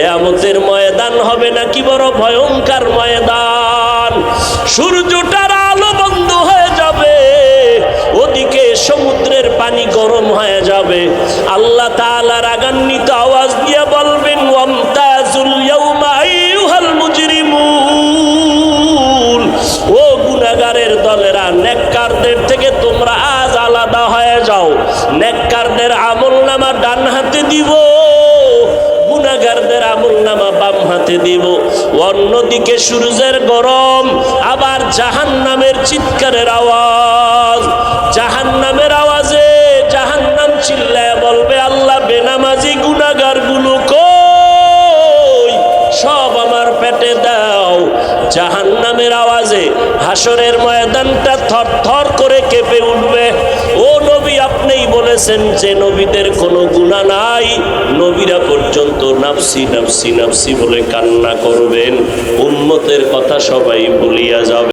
কেয়ামতের ময়দান হবে নাকি বড় ভয়ঙ্কর ময়দান? সূর্যটার আলো বন্ধ হয়ে যাবে, ওদিকে সমুদ্রের পানি গরম হয়ে যাবে। আল্লাহ তাআলা রাগান্বিত আওয়াজ দিয়ে বলবেন, ওয়ামতাজুল ইয়াউমা আইয়ুহাল মুজরিমুন। ও গুনাহগারের দলেরা, নেককারদের থেকে তোমরা আজ আলাদা হয়ে যাও। নেককারদের আমল নামা ডান হাতে দিব। আমল বাম হাতে দিব। অন্যদিকে সূর্যের গরম, আবার জাহান নামের চিৎকারের আওয়াজ। জাহান নামের আওয়াজে জাহান নাম চিল্লায় বলবে, আল্লাহ বেনামাজি গুনাগারগুলো সব আমার পেটে দাও। জাহান নামের আওয়াজে হাসরের ময়দানটা থর থর করে কেঁপে উঠবে বলেছেন যে নবীদের কোনো গুণা নাই। নবীরা পর্যন্ত নাফসি নাফসি নাফসি বলে কান্না করবেন। উন্মতের কথা সবাই ভুলিয়া যাবে।